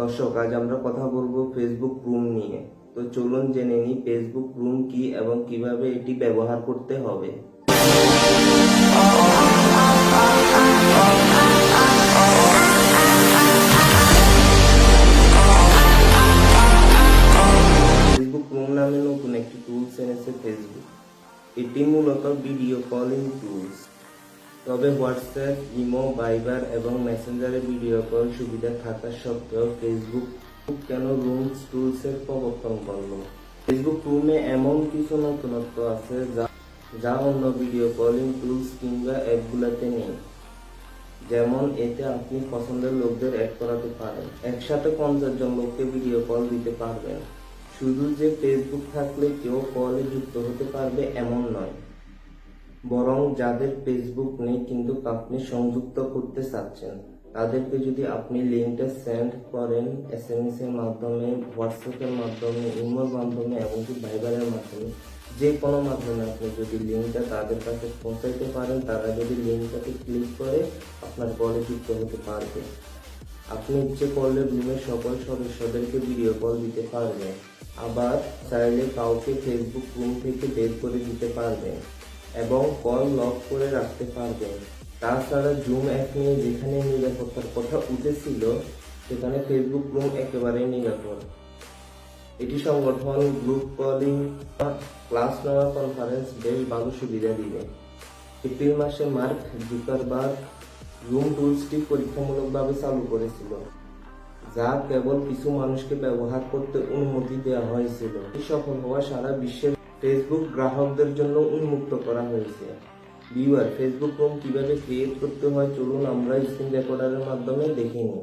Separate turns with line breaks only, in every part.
দর্শক, আজ আমরা কথা বলব ফেসবুক রুম নিয়ে। তো চলুন জেনে নিই ফেসবুক রুম কি এবং কীভাবে এটি ব্যবহার করতে হবে। ফেসবুক রুম নামে নতুন একটি টুলস এনেছে ফেসবুক এটি মূলত ভিডিও কলিং টুলস তবে হোয়াটসঅ্যাপ, ইমো, ভাইবার এবং মেসেঞ্জারে ভিডিও কল সুবিধা থাকা সত্ত্বেও ফেসবুক কেন রুমস টুলস এর প্রবর্তন করল ফেসবুক রুমে এমন কিছু নতুনত্ব আছে যা যা অন্য ভিডিও কলিং টুলস কিংবা অ্যাপগুলোতে নেই। যেমন এতে আপনি পছন্দের লোকদের অ্যাড করাতে পারেন। একসাথে পঞ্চাশ জন লোককে ভিডিও কল দিতে পারবেন। শুধু যে ফেসবুক থাকলে কেউ কলে যুক্ত হতে পারবে এমন নয়। বরং যাদের ফেসবুক নেই কিন্তু আপনি সংযুক্ত করতে চাচ্ছেন, তাদেরকে যদি আপনি লিঙ্কটা সেন্ড করেন এস এম এস এর মাধ্যমে হোয়াটসঅ্যাপের মাধ্যমে ইমোর মাধ্যমে, এমনকি ভাইবারের মাধ্যমে, যে কোনো মাধ্যমে আপনি যদি লিঙ্কটা তাদের কাছে পৌঁছাইতে পারেন, তারা যদি লিঙ্কটাতে ক্লিক করে আপনার কলে যুক্ত হতে পারবে। আপনি ইচ্ছে করলে রুমের সকল সদস্যদেরকে ভিডিও কল দিতে পারবেন, আবার চাইলে কাউকে ফেসবুক রুম থেকে বের করে দিতে পারবেন। এবং কল লক করে রাখতে পারবেন তাছাড়া জুম অ্যাপ নিয়ে যেখানে নিরাপত্তার কথা উঠেছিল, সেখানে ফেসবুক রুম একেবারেই নিরাপদ। এটি সংগঠন গ্রুপ কলিং ক্লাস নেওয়া কনফারেন্স বেশ ভালো সুবিধা দিবে। এপ্রিল মাসে মার্ক জুকারবার্গ রুম টুলসটি পরীক্ষামূলকভাবে চালু করেছিল, যা কেবল কিছু মানুষকে ব্যবহার করতে অনুমতি দেওয়া হয়েছিল। সফল হওয়া সারা বিশ্বের ফেসবুক গ্রাহকদের জন্য উন্মুক্ত করা হয়েছে। ভিউয়ার ফেসবুক রুম কীভাবে ক্রিয়েট করতে হয়, চলুন আমরা স্ক্রিন রেকর্ডারের মাধ্যমে দেখে নিই।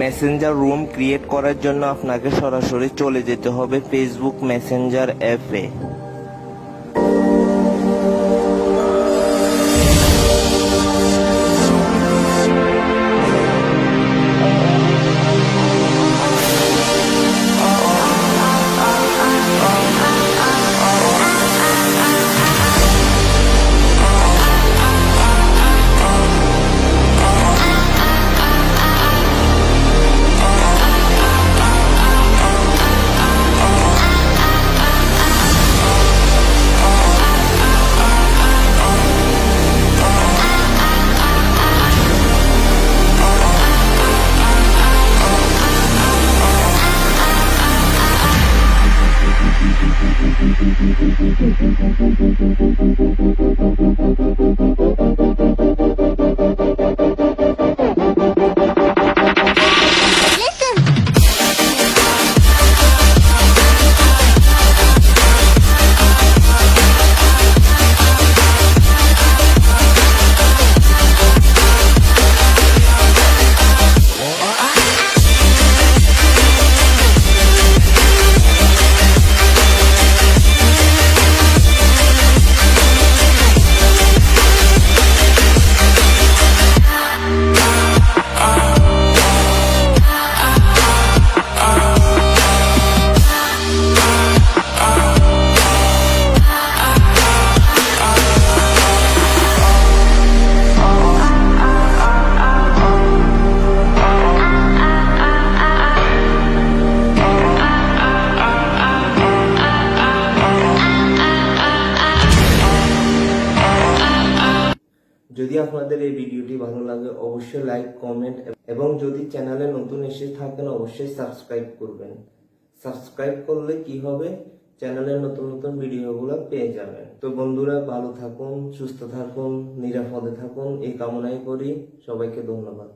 মেসেঞ্জার রুম ক্রিয়েট করার জন্য আপনাকে সরাসরি চলে যেতে হবে ফেসবুক মেসেঞ্জার অ্যাপে যদি আপনাদের এই ভিডিওটি ভালো লাগে, অবশ্যই লাইক কমেন্ট এবং যদি চ্যানেলে নতুন এসে থাকেন, অবশ্যই সাবস্ক্রাইব করবেন। সাবস্ক্রাইব করলে কি হবে? চ্যানেলের নতুন নতুন ভিডিওগুলো পেয়ে যাবেন। তো বন্ধুরা, ভালো থাকুন, সুস্থ থাকুন, নিরাপদে থাকুন, এই কামনাই করি। সবাইকে ধন্যবাদ।